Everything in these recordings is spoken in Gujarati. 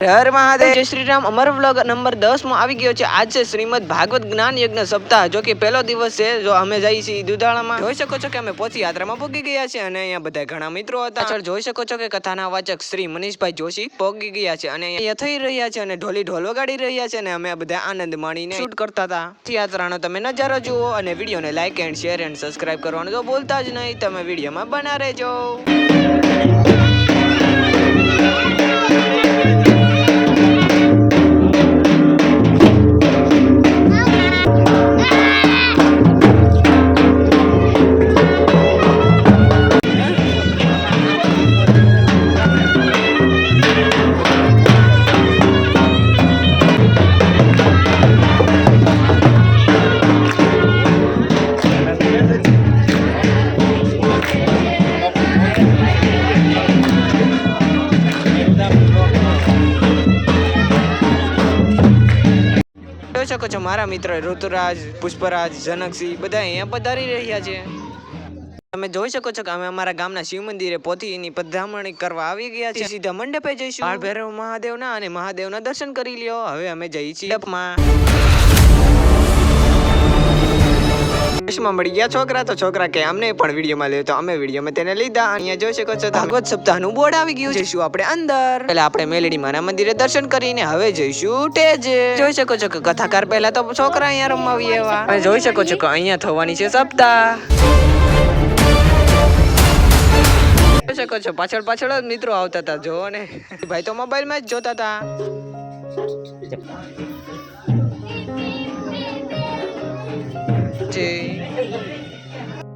હર મહાદેવ. જય શ્રી રામ અમર વ્લોગ નંબર દસમાં આવી ગયો છે. આજે શ્રીમદ ભાગવત જ્ઞાન યજ્ઞ સપ્તાહ. જો કે પહેલો દિવસ છે. જો અમે જઈએ છીએ દુધાળામાં. જોઈ શકો છો કે અમે પોથી યાત્રામાં પહોંચી ગયા છે અને અહીંયા બધા ઘણા મિત્રો હતા. પાછળ જોઈ શકો છો કે કથાના વાચક શ્રી મનીષભાઈ જોશી પહોંચી ગયા છે અને અહીંયા થઈ રહ્યા છે અને ઢોલી ઢોલ વગાડી રહ્યા છે અને અમે બધા આનંદ માણીને શૂટ કરતા હતા. યાત્રાનો તમે નજારો જુઓ અને વિડીયોને like and share and subscribe કરવાનું તો ભૂલતા જ નહીં. તમે વિડીયોમાં બના રહેજો. શકો છો? મારા મિત્ર ઋતુરાજ પુષ્પરાજ જનકસિંહ બધા અહીંયા પધારી રહ્યા છે. તમે જોઈ શકો છો કે અમે અમારા ગામના શિવ મંદિરે પોથીની પધરામણી કરવા આવી ગયા છે સીધા મંડપે જઈશું. બાળ ભૈરવ મહાદેવના અને મહાદેવના દર્શન કરી લ્યો. હવે અમે જઈએ છીએ. મંડપમાં માં મળી ગયા છોકરા તો છોકરા કે અમને પણ વિડીયોમાં લે અમે વિડીયોમાં તેને લીધા. અહીંયા જોઈ શકો છો, ભાગવત સપ્તાહનું બોર્ડ આવી ગયું. જઈશું આપણે અંદર. પહેલા આપણે મેલડી માના મંદિરે દર્શન કરીને હવે જઈશું ટેજે. જોઈ શકો છો કે કથાકાર પહેલા તો છોકરા અહીંયા રમાવી એવા. જોઈ શકો છો કે અહીંયા થવાની છે સપ્તાહ. જોઈ શકો છો, પાછળ પાછળ જ મિત્રો આવતા હતા જો ને. ભાઈ તો મોબાઈલમાં જ જોતા હતા. છે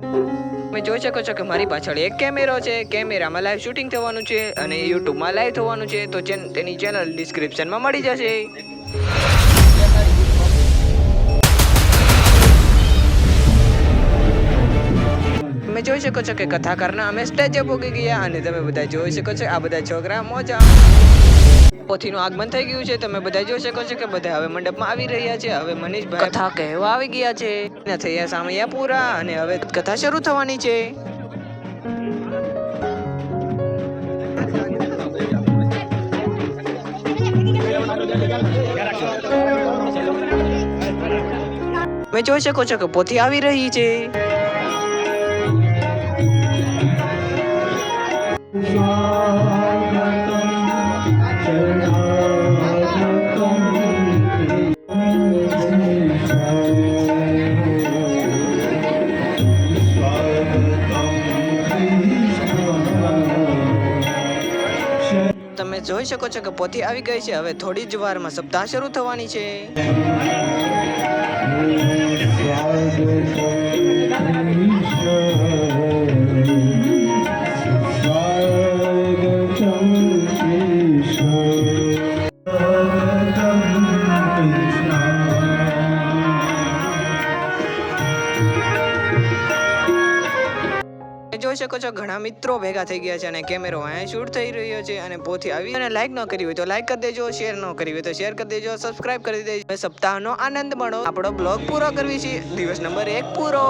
તમે જોઈ શકો છો કે મારી પાછળ એક કેમેરો છે. કેમેરામાં લાઈવ શૂટિંગ થવાનું છે અને યુટ્યુબમાં લાઈવ થવાનું છે. તો તેની ચેનલ ડિસ્ક્રિપ્શનમાં મળી જશે. જોઈ શકો છો કે કથાકારના અમે સ્ટેજે પહોંચી ગયા અને તમે બધા જોઈ શકો છો આ બધા છોકરા મોજા. પોથીનું આગમન થઈ ગયું છે તમે બધા જોઈ શકો છો કે બધા હવે મંડપમાં આવી રહ્યા છે હવે મનીષભાઈ કથા કહેવા આવી ગયા છે. થયા સામૈયા પૂરા અને હવે કથા શરૂ થવાની છે. તમે જોઈ શકો છો કે પોથી આવી રહી છે. તમે જોઈ શકો છો કે પોથી આવી ગઈ છે. હવે થોડી જ વારમાં સપ્તાહ શરૂ થવાની છે. તમે જોઈ શકો છો, ઘણા મિત્રો ભેગા થઈ ગયા છે અને કેમેરો અહીંયા શૂટ થઈ રહ્યો છે અને પોથી આવી અને લાઈક ન કરી હોય તો લાઈક કરી દેજો શેર ન કરી હોય તો શેર કરી દેજો સબસ્ક્રાઇબ કરી દેજો. સપ્તાહનો આનંદ માણો. આપણો બ્લોગ પૂરો કરવી છે. દિવસ નંબર એક પૂરો.